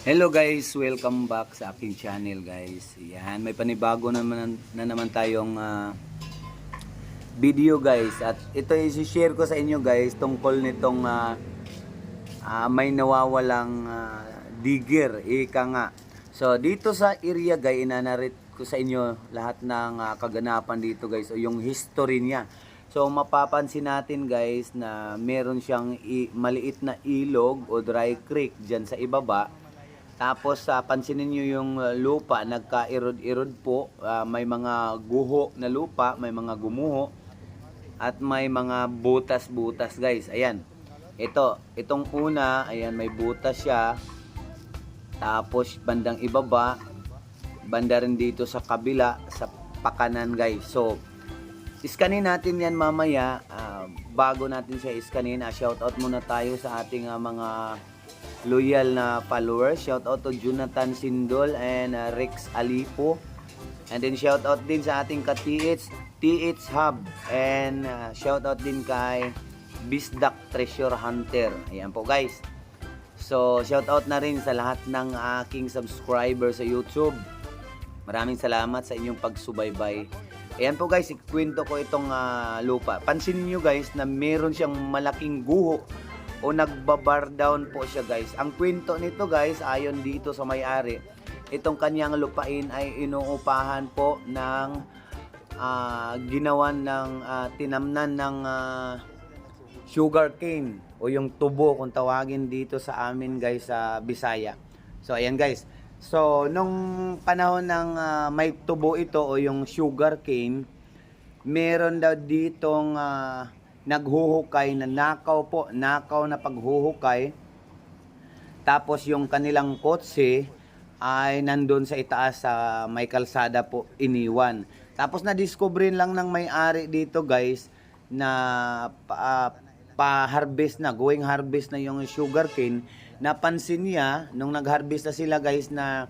Hello guys, welcome back sa aking channel guys. Yan, may panibago naman na naman tayong ah, video guys. At ito i-share ko sa inyo guys tungkol nitong ah, ah, may nawawalang ah, digger, ika nga. So dito sa area guys, inanarit ko sa inyo lahat ng ah, kaganapan dito guys o yung history niya. So mapapansin natin guys na meron siyang maliit na ilog o dry creek dyan sa ibaba. Tapos sa pansinin niyo yung uh, lupa, nagka-erod-erod po. Ah, may mga guho na lupa, may mga gumuho at may mga butas-butas, guys. Ayan. Ito, itong una, ayan may butas siya. Tapos bandang ibaba, banda rin dito sa kabila, sa pakanan, guys. So, iskanin natin yan mamaya. Ah, bago natin siya iskanin, ah, shoutout muna tayo sa ating ah, mga loyal na followers. Shout out to Jonathan Sindol and uh, Rex Alipo. And then shout out din sa ating ka-TH, TH Hub. And uh, shout out din kay Bisdak Treasure Hunter. Ayan po guys. So shout out na rin sa lahat ng aking subscriber sa YouTube. Maraming salamat sa inyong pagsubaybay. Ayan po guys, ikwento ko itong ah, lupa. Pansinin nyo guys na meron siyang malaking guho o nagbabar down po siya guys. Ang kwento nito guys, ayon dito sa may-ari, itong kanyang lupain ay inuupahan po ng ah, ginawan ng ah, tinamnan ng ah, sugar cane o yung tubo kung tawagin dito sa amin guys sa Bisaya. So ayan guys. So nung panahon ng ah, may tubo ito o yung sugar cane, meron daw ditong ah, naghuhukay na nakaw po, nakaw na paghuhukay. Tapos yung kanilang kotse ay nandun sa itaas sa may kalsada po iniwan. Tapos na-discoverin lang ng may-ari dito guys na ah, pa-harvest na, going harvest na yung sugarcane. Napansin niya nung nag-harvest na sila guys na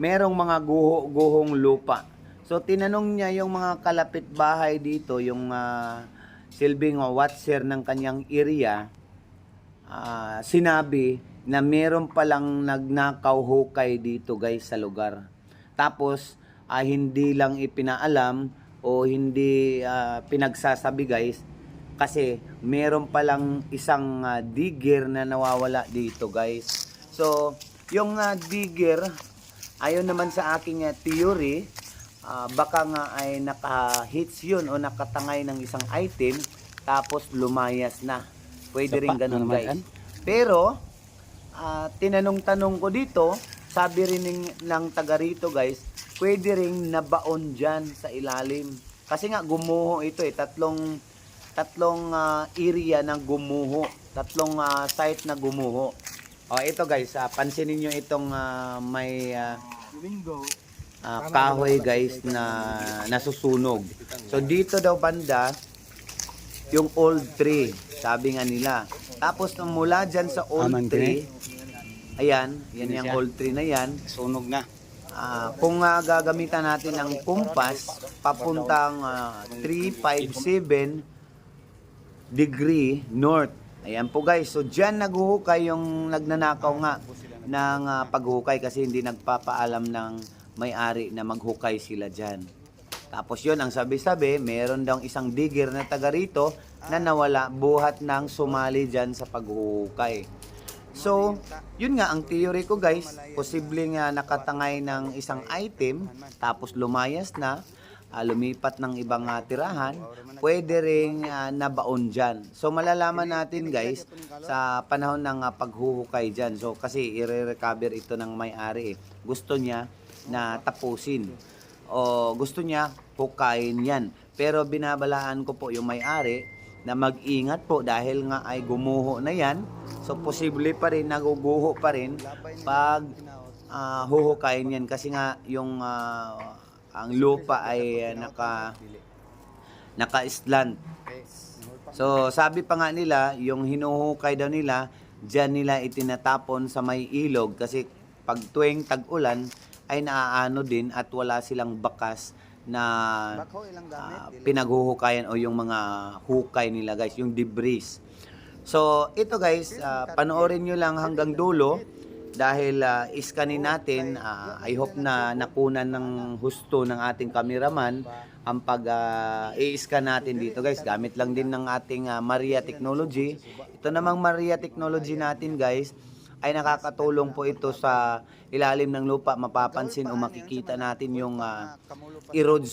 merong mga guho-guhong lupa. So tinanong niya yung mga kalapit bahay dito, yung ah, silbing uh, watcher ng kanyang area, ah, sinabi na meron palang nagnakaw hukay dito guys sa lugar. Tapos ah, hindi lang ipinaalam o hindi ah, pinagsasabi guys kasi meron palang isang ah, digger na nawawala dito guys. So, yung ah, digger ayon naman sa aking ah, theory, ah, baka nga ay naka-hits yun o nakatangay ng isang item tapos lumayas na. Pwede rin Sapa ganun na naman guys. yan. Pero, ah, tinanong-tanong ko dito, sabi rin ng, ng taga rito guys, pwede rin nabaon dyan sa ilalim. Kasi nga gumuho ito eh, tatlong tatlong ah, area na gumuho, tatlong ah, site na gumuho. O ito guys, ah, pansinin nyo itong ah, may ah, ah, kahoy guys na nasusunog. So dito daw banda yung old tree, sabi nga nila. Tapos nung mula dyan sa old Aman tree, ayan, yan Yun yung old tree na yan. Sunog na. Ah, kung ah, gagamitan natin ng kumpas, papuntang ah, 357 degree north. Ayan po guys. So dyan naghuhukay yung nagnanakaw nga ng ah, paghukay kasi hindi nagpapaalam ng may-ari na maghukay sila dyan. Tapos yon ang sabi-sabi, meron daw isang digger na taga rito na nawala buhat ng sumali dyan sa paghuhukay. So, yun nga ang theory ko guys, posibleng nga nakatangay ng isang item tapos lumayas na, ah, lumipat ng ibang ah, tirahan, pwede ring ah, nabaon dyan. So, malalaman natin guys sa panahon ng ah, paghuhukay dyan. So, kasi i-recover ito ng may-ari. eh. Gusto niya na tapusin o gusto niya hukayin yan. Pero binabalaan ko po yung may-ari na mag-ingat po dahil nga ay gumuho na yan. So posible pa rin, naguguho pa rin pag ah, huhukayin yan. Kasi nga yung ah, ang lupa ay ah, naka naka-slant. So sabi pa nga nila, yung hinuhukay daw nila, dyan nila itinatapon sa may ilog kasi pag tuwing tag-ulan ay naaano din at wala silang bakas na ah, pinaghuhukayan o yung mga hukay nila guys, yung debris. So ito guys, ah, panoorin nyo lang hanggang dulo dahil uh, iskanin natin, ah, I hope na nakunan ng husto ng ating cameraman ang pag ah, i-scan natin dito guys. Gamit lang din ng ating ah, Maria Technology. Ito namang Maria Technology natin guys ay nakakatulong po ito sa ilalim ng lupa. Mapapansin o makikita natin yung ah, erode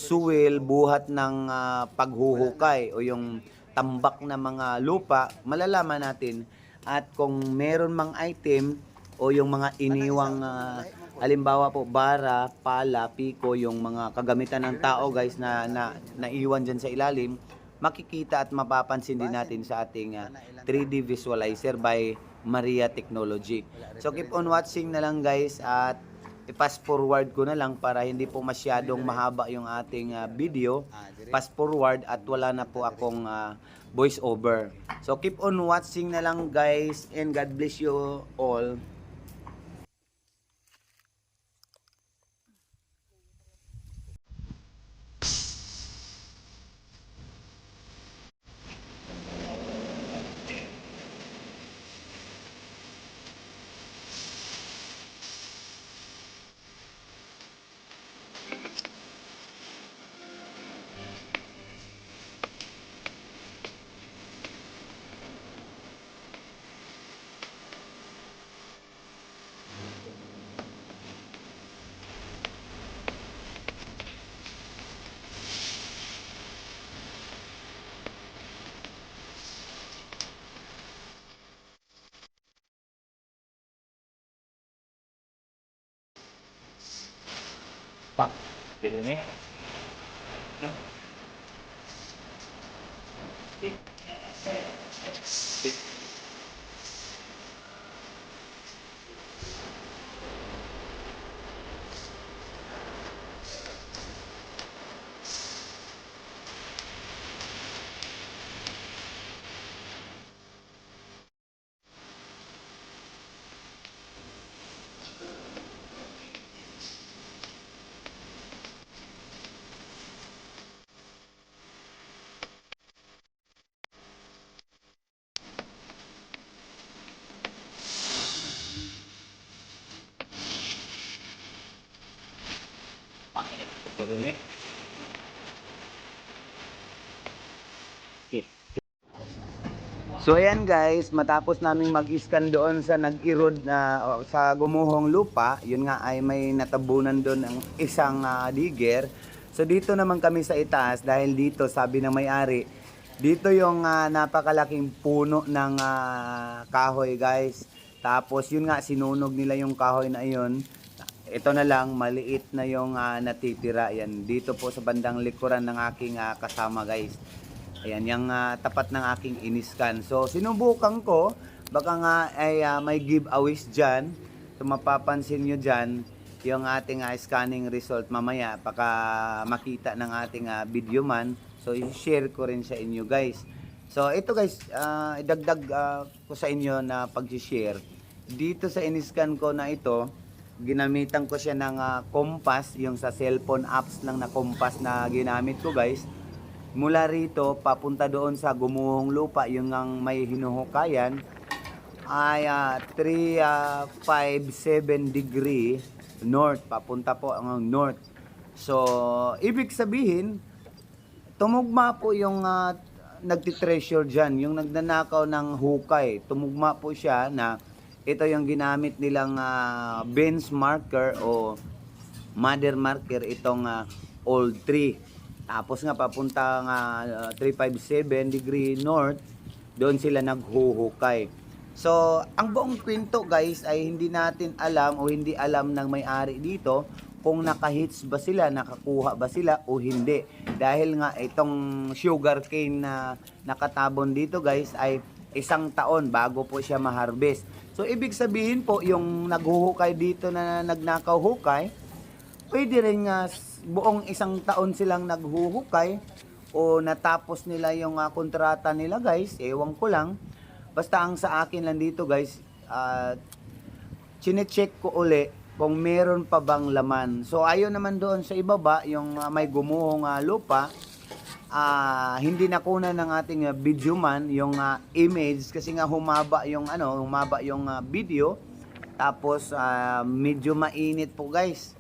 buhat ng ah, paghuhukay o yung tambak na mga lupa, malalaman natin at kung meron mang item o yung mga iniwang ah, halimbawa po bara, pala, piko, yung mga kagamitan ng tao guys na, na naiwan dyan sa ilalim, makikita at mapapansin din natin sa ating ah, 3D visualizer by Maria Technology. So keep on watching na lang guys at i-pass forward ko na lang para hindi po masyadong mahaba yung ating ah, video. Pass forward at wala na po akong ah, voice over. So keep on watching na lang guys and God bless you all. Dito ni. No. Dito ni. Okay. So ayan guys, matapos naming mag-scan doon sa nag-erode na o, sa gumuhong lupa, yun nga ay may natabunan doon ng isang ah, digger. So dito naman kami sa itaas dahil dito sabi ng may-ari, dito yung ah, napakalaking puno ng ah, kahoy guys. Tapos yun nga sinunog nila yung kahoy na yun. Ito na lang maliit na yung ah, natitira yan dito po sa bandang likuran ng aking ah, kasama guys. Ayan, yung ah, tapat ng aking iniscan. So, sinubukan ko, baka nga ay ah, may giveaways dyan. So, mapapansin nyo dyan, yung ating ah, scanning result mamaya, baka makita ng ating ah, video man. So, i-share ko rin sa inyo guys. So, ito guys, ah, idagdag ah, ko sa inyo na pag-share. Dito sa iniscan ko na ito, ginamitan ko siya ng ah, compass, yung sa cellphone apps lang na compass na ginamit ko guys. Mula rito papunta doon sa gumuhong lupa yung ang may hinuhukayan ay ah, 357 degree north. Papunta po ang north. So ibig sabihin tumugma po yung uh, nagtitreasure dyan. Yung nagnanakaw ng hukay tumugma po siya na ito yung ginamit nilang ah, bench marker o mother marker itong ah, old tree tapos nga papunta nga uh, 357 degree north, doon sila naghuhukay. So, ang buong kwento guys ay hindi natin alam o hindi alam ng may-ari dito kung nakahits ba sila, nakakuha ba sila o hindi. Dahil nga itong sugar cane na nakatabon dito guys ay isang taon bago po siya ma-harvest. So, ibig sabihin po, yung naghuhukay dito na nagnakaw hukay, pwede rin nga buong isang taon silang naghuhukay o natapos nila yung ah, kontrata nila guys, ewan ko lang. Basta ang sa akin lang dito guys, uh, chinecheck ko uli kung meron pa bang laman. So ayon naman doon sa ibaba, yung ah, may gumuhong ah, lupa, ah hindi nakuna ng ating uh, video man yung ah, image kasi nga humaba yung ano, humaba yung ah, video Tapos ah, medyo mainit po guys.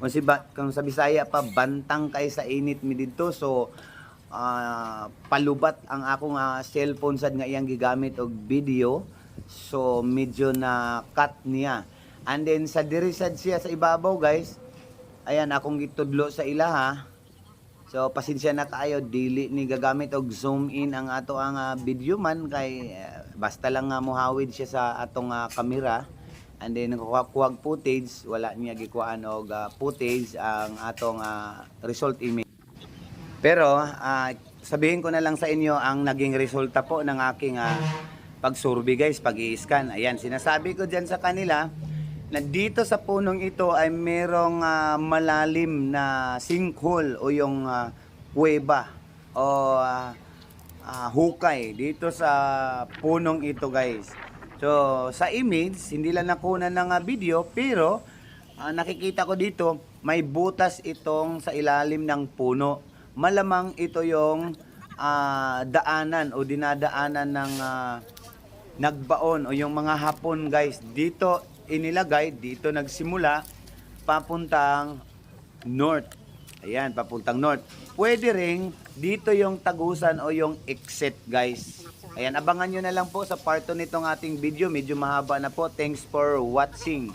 Kung, si ba, kung sa Bisaya pa, bantang kay sa init mi dito. So, ah, palubat ang akong ah, cellphone sad nga iyang gigamit og video. So, medyo na cut niya. And then, sa diri sad siya sa ibabaw guys. Ayan, akong gitudlo sa ila ha. So, pasensya na kayo, dili ni gagamit og zoom in ang ato ang ah, video man kay eh, basta lang nga muhawid siya sa atong ah, kamera. And then kuha footage, wala niya gikuhaan og ah, footage ang atong ah, result image. Pero ah, sabihin ko na lang sa inyo ang naging resulta po ng aking ah, pag-survey guys, pag i-scan. Ayan, sinasabi ko diyan sa kanila na dito sa punong ito ay merong ah, malalim na sinkhole o yung kuweba o ah, ah, hukay dito sa punong ito guys. So sa image, hindi lang nakunan ng ah, video pero ah, nakikita ko dito may butas itong sa ilalim ng puno. Malamang ito yung ah, daanan o dinadaanan ng ah, nagbaon o yung mga hapon guys dito inilagay dito nagsimula papuntang north. Ayan papuntang north. Pwede ring dito yung tagusan o yung exit guys. Ayan abangan nyo na lang po sa part 2 nitong ating video. Medyo mahaba na po. Thanks for watching